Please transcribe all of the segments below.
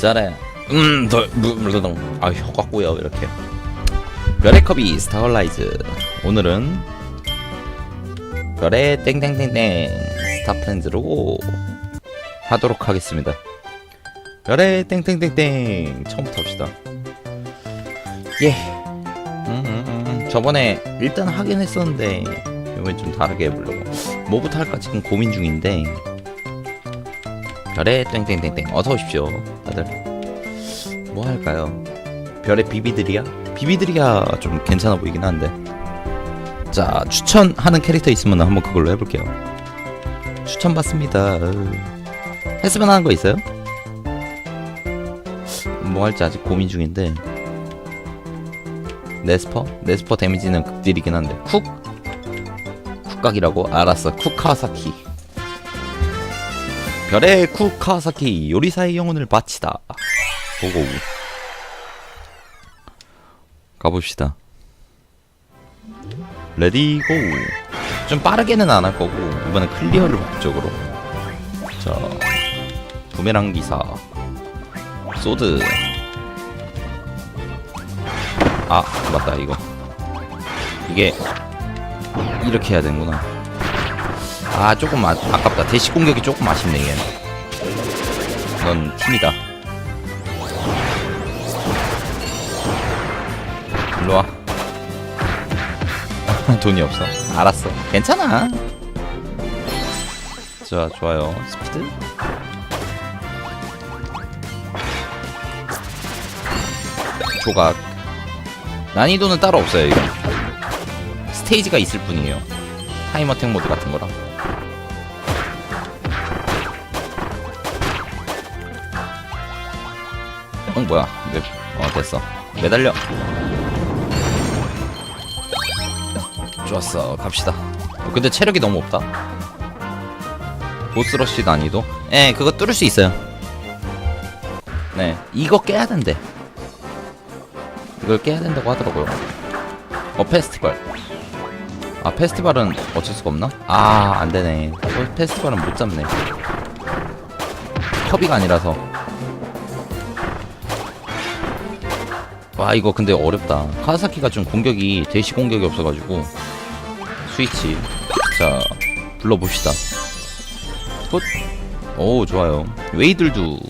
잘해. 음, 더, 물르동. 아, 혀가 꼬여, 이렇게. 별의 컵이 스타얼라이즈. 오늘은 별의 땡땡땡땡 스타프렌즈로 하도록 하겠습니다. 별의 땡땡땡땡 처음부터 합시다. 예. 음, 음, 음. 저번에 일단 하긴 했었는데 이번엔 좀 다르게 해보려고. 뭐부터 할까 지금 고민 중인데. 별의 땡땡땡땡 어서 오십시오, 다들. 뭐 할까요? 별의 비비드리아? 비비드리아 좀 괜찮아 보이긴 한데. 자, 추천하는 캐릭터 있으면 한번 그걸로 해볼게요. 추천 받습니다. 으. 했으면 하는 거 있어요? 뭐 할지 아직 고민 중인데. 네스퍼? 네스퍼 데미지는 극딜이긴 한데. 쿡? 쿡각이라고? 알았어. 쿡카사키. 별의 쿡카사키 요리사의 영혼을 바치다. 보고 가봅시다. 레디 고. 좀 빠르게는 안 할 거고 이번엔 클리어를 목적으로. 자, 부메랑 기사, 소드. 아 맞다 이거. 이게 이렇게 해야 되는구나. 아 조금 아, 아깝다. 대시 공격이 조금 아쉽네 얘는. 넌 팀이다. 일로 와. 돈이 없어. 알았어. 괜찮아. 자, 좋아요. 스피드. 조각. 난이도는 따로 없어요, 이거. 스테이지가 있을 뿐이에요. 타임 어택 모드 같은 거랑. 어, 뭐야. 매, 어, 됐어. 매달려. 좋았어. 갑시다. 어, 근데 체력이 너무 없다. 보스러시 난이도? 예 그거 뚫을 수 있어요. 네. 이거 깨야 된대. 이걸 깨야 된다고 하더라고요. 어 페스티벌. 아 페스티벌은 어쩔 수가 없나? 아 안되네. 어, 페스티벌은 못 잡네. 협의가 아니라서 와 이거 근데 어렵다. 카사키가 좀 공격이 대시 공격이 없어가지고. 스위치. 자 불러봅시다. 굿. 오 좋아요. 웨이들도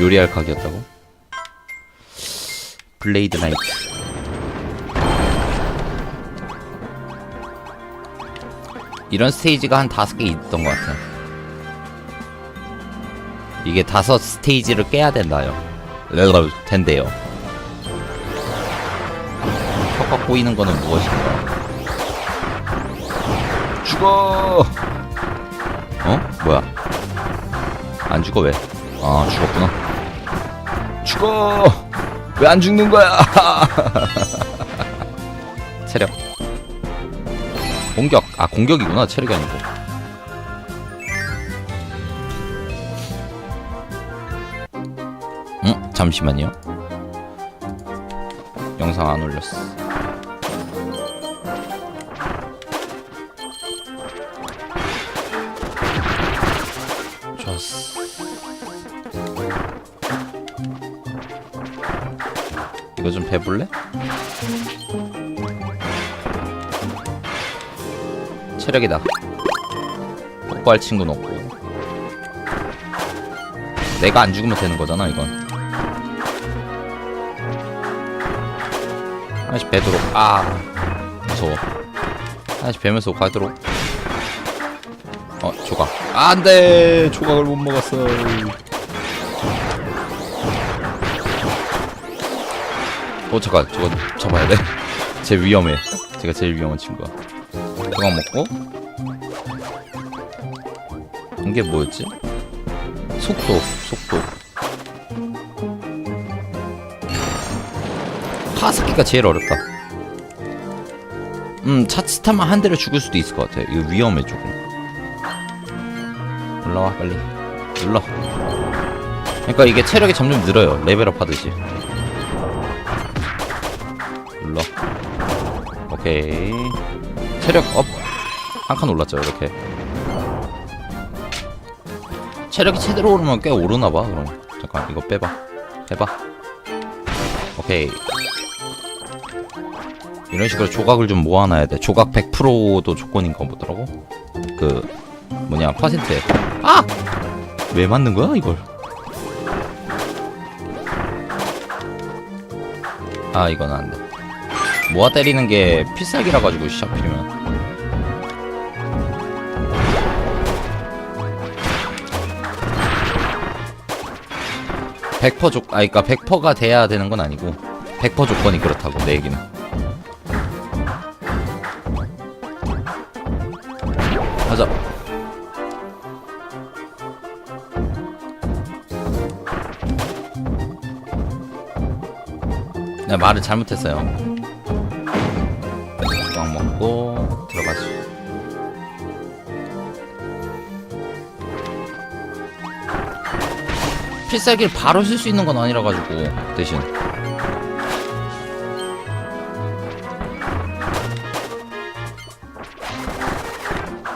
요리할 각이었다고? 블레이드 나이트. 이런 스테이지가 한 다섯 개 있던 것 같아 이게 다섯 스테이지를 깨야 된다요 레벨 된대요. 혀가 꼬이는 거는 무엇인가? 죽어! 어? 뭐야? 안 죽어 왜? 아 죽었구나. 죽어! 왜 안 죽는 거야? 체력. 공격. 아 공격이구나 체력이 아니고 잠시만요. 영상 안 올렸어. 좋았어. 이거 좀 배볼래? 체력이다 뽀뽀할 친구는 없고. 내가 안 죽으면 되는 거잖아 이건 하나씩 베도록. 아 무서워. 하나씩 베면서 가도록. 어 조각. 아, 안돼! 조각을 못 먹었어. 어 잠깐. 저거 잡아야 돼쟤 위험해. 제가 제일 위험한 친구야. 조각 먹고. 이게 뭐였지? 속도 속도 카스키가 제일 어렵다. 음 차치타만 한 대를 죽을 수도 있을 것 같아. 이거 위험해 조금. 올라와 빨리. 눌러. 그러니까 이게 체력이 점점 늘어요. 레벨업 하듯이. 눌러. 오케이. 체력 업. 한 칸 올랐죠 이렇게. 체력이 제대로 오르면 꽤 오르나봐 그럼. 잠깐 이거 빼봐. 해봐. 오케이 이런 식으로 조각을 좀 모아놔야 돼. 조각 100%도 조건인가 보더라고. 그 뭐냐 퍼센트에. 아! 왜 맞는 거야 이걸? 아 이건 안 돼. 모아 때리는 게 필살기라 가지고 시합이면. 100% 조, 아, 그니까 100%가 돼야 되는 건 아니고 100% 조건이 그렇다고 내 얘기는. 가자. 내가 말을 잘못했어요. 꽉 먹고 들어가지. 필살기를 바로 쓸 수 있는 건 아니라 가지고 대신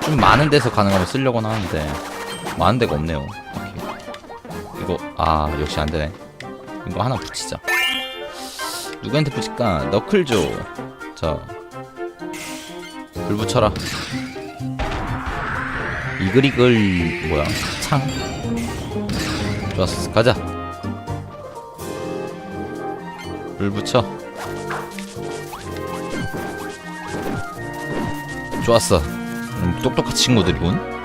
좀 많은 데서 가능하면 쓰려고는 하는데 많은 데가 없네요. 딱히. 이거 아 역시 안 되네. 이거 하나 붙이자. 누구한테 붙일까? 너클조. 자, 불 붙여라. 이글이글 뭐야? 창. 좋았어 가자 불 붙여 좋았어 음, 똑똑한 친구들이군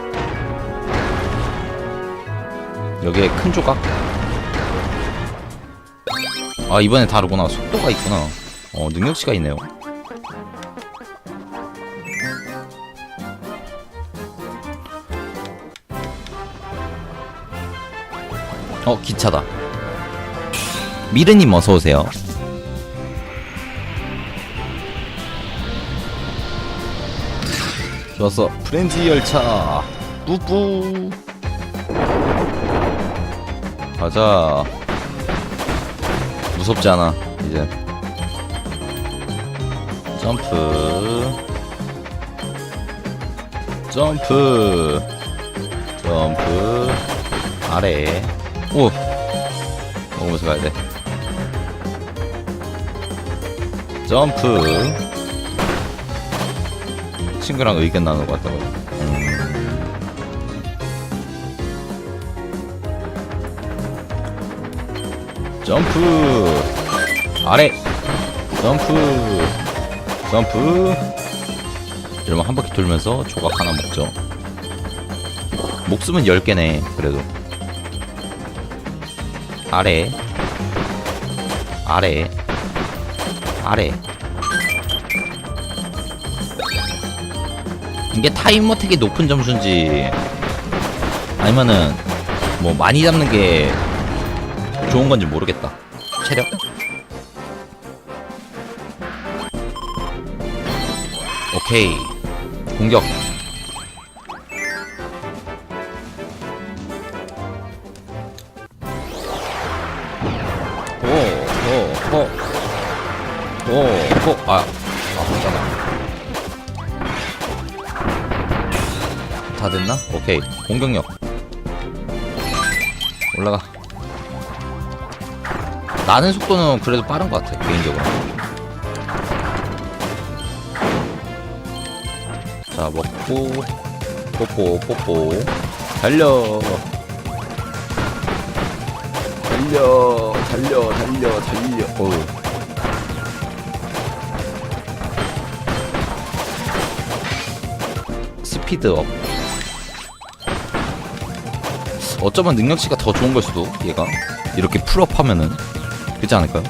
여기에 큰 조각? 아 이번에 다르구나. 속도가 있구나. 어 능력치가 있네요. 어 기차다. 미르님 어서오세요 좋았어 프렌즈 열차. 뿌뿌 가자. 무섭지 않아 이제. 점프. 점프. 점프. 아래. 오. 먹으면서 가야 돼. 점프 친구랑 의견 나누고 왔다고 음. 점프! 아래! 점프! 점프! 이러면 한 바퀴 돌면서 조각 하나 먹죠. 목숨은 10개네 그래도. 아래. 아래. 아래 이게 타임 어택이 높은 점수인지 아니면은 뭐 많이 잡는 게 좋은 건지 모르겠다. 체력? 오케이. 공격. 오오오오오아 아, 맞잖아 다 됐나? 오케이. 공격력. 올라가. 나는 속도는 그래도 빠른 것 같아 개인적으로. 자 먹고 뽀뽀 뽀뽀. 달려. 달려 달려 달려 달려. 어우 스피드업 어쩌면 능력치가 더 좋은 걸 수도 얘가 이렇게 풀업 하면은 그렇지 않을까요?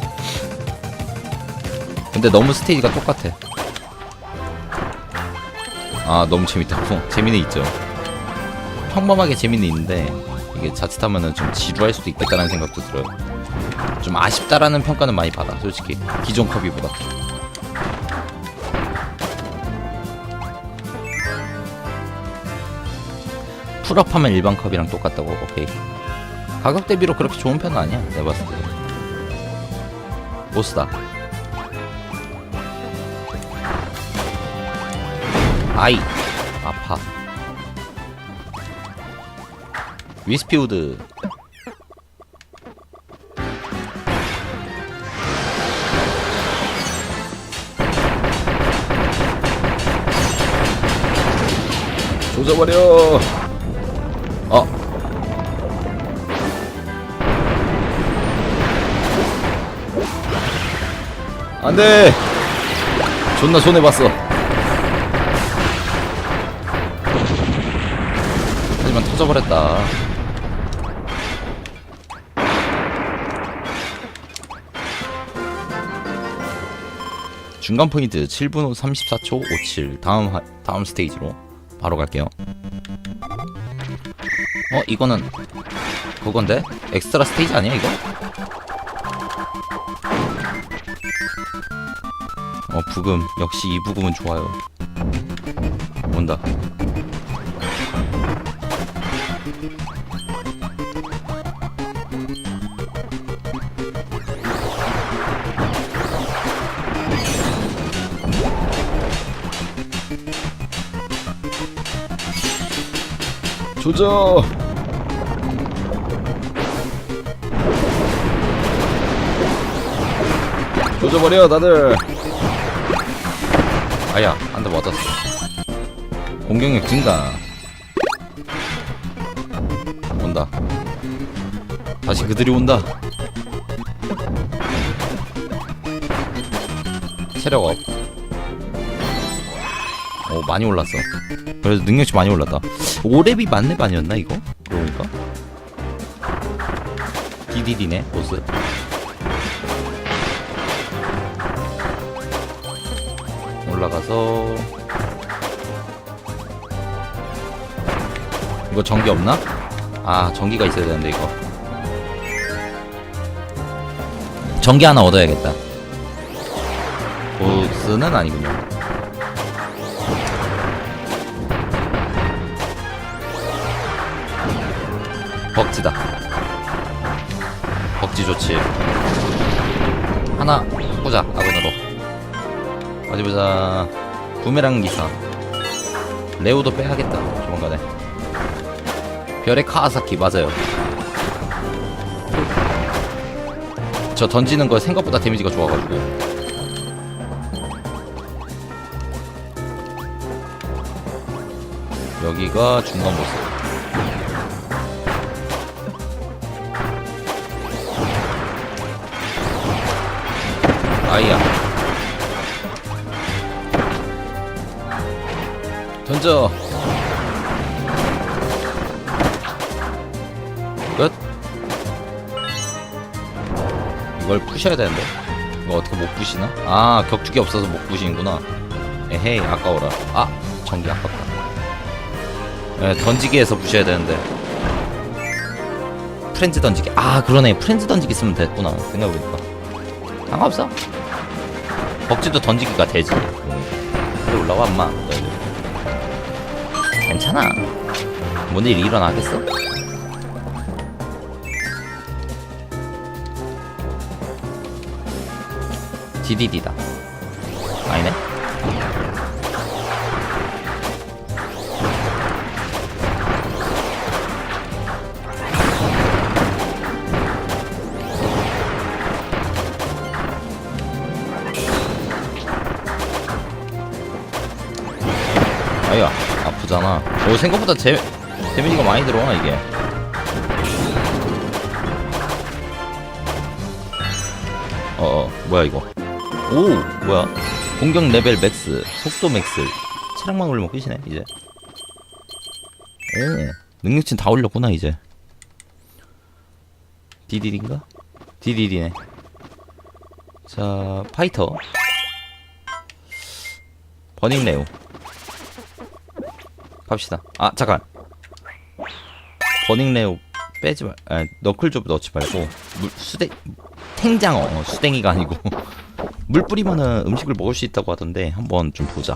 근데 너무 스테이지가 똑같아. 아 너무 재밌다고 재미는 있죠. 평범하게 재미는 있는데 이게 자칫하면은 좀 지루할 수도 있겠다는 생각도 들어요. 좀 아쉽다라는 평가는 많이 받아 솔직히. 기존 커비보다 풀업하면 일반 컵이랑 똑같다고? 오케이. 가격 대비로 그렇게 좋은 편은 아니야 내가 봤을 때. 보스다. 아이 아파. 위스피우드. 조져버려. 안돼. 존나 손해 봤어. 하지만 터져버렸다. 중간 포인트 7분 후 34초 57 다음 하, 다음 스테이지로 바로 갈게요. 어 이거는 그건데 엑스트라 스테이지 아니야 이거? 어 부금 역시 이 부금은 좋아요. 온다. 조져. 조져버려 다들. 아야 한 대 맞았어. 공격력 증가. 온다. 다시 그들이 온다. 체력 업. 오 많이 올랐어. 그래서 능력치 많이 올랐다. 5렙이 만렙 아니었나 이거? 그러니까 DDD네 보스 올라가서 이거 전기 없나? 아 전기가 있어야 되는데 이거 전기 하나 얻어야겠다 보스는 아니군요 벅지다. 벅지 좋지. 하나 보자 아군으로. 어디 보자. 부메랑 기사. 레오도 빼야겠다 조만간에. 별의 카와사키 맞아요. 저 던지는 거 생각보다 데미지가 좋아가지고. 여기가 중간 보스. 아이야 던져. 끝. 이걸 부셔야 되는데. 이거 어떻게 못 부시나? 아 격투기 없어서 못 부시는구나. 에헤이 아까워라. 아 전기 아깝다. 예, 던지기에서 부셔야 되는데. 프렌즈 던지기. 아 그러네. 프렌즈 던지기 쓰면 됐구나 생각해보니까. 상관없어. 벅지도 던지기가 되지. 그래 올라와 엄마. 괜찮아. 뭔 일이 일어나겠어? 디디디다. 아니네. 아프잖아. 오 생각보다 제 데미지가 많이 들어와 이게. 어, 어 뭐야 이거? 오 뭐야? 공격 레벨 맥스, 속도 맥스, 체력만 올리면 끝이네 이제. 오 능력치 다 올렸구나 이제. 디디디인가? 디디디네. 자 파이터. 버닝 레오. 갑시다. 아 잠깐. 버닝 레오 빼지 말. 아 너클 좀 넣지 말고 물 수댕 탱장어 어, 수댕이가 아니고 물 뿌리면은 음식을 먹을 수 있다고 하던데 한번 좀 보자.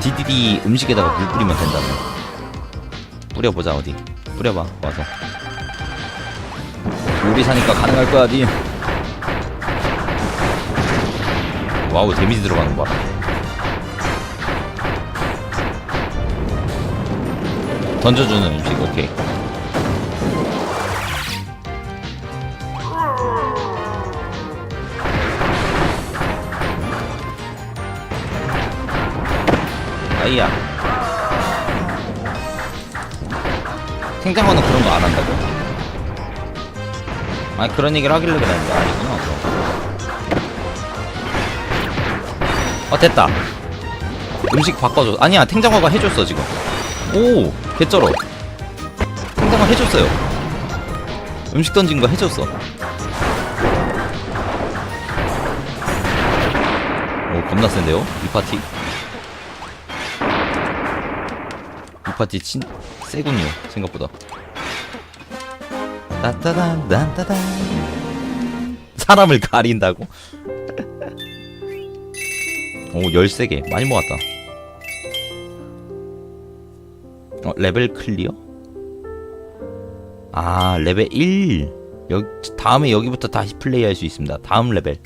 디디디 음식에다가 물 뿌리면 된다네. 뿌려보자 어디. 뿌려봐 와서. 요리 사니까 가능할 거야 니. 와우 데미지 들어가는 거 봐. 던져주는 음식 오케이. 아이야. 탱탱거는 그런 거 안 한다고? 아니 그런 얘기를 하길래 그랬는데 아니구나. 어 됐다. 음식 바꿔줘. 아니야 탱장어가 해줬어 지금 오 개쩔어. 탱장어 해줬어요. 음식 던진 거 해줬어. 오 겁나 센데요? 이 파티? 이 파티 진 세군요 생각보다. 따따단 딴따단. 사람을 가린다고? 오 13개. 많이 모았다 어 레벨 클리어? 아 레벨 1 여기 다음에 여기부터 다시 플레이할 수 있습니다. 다음 레벨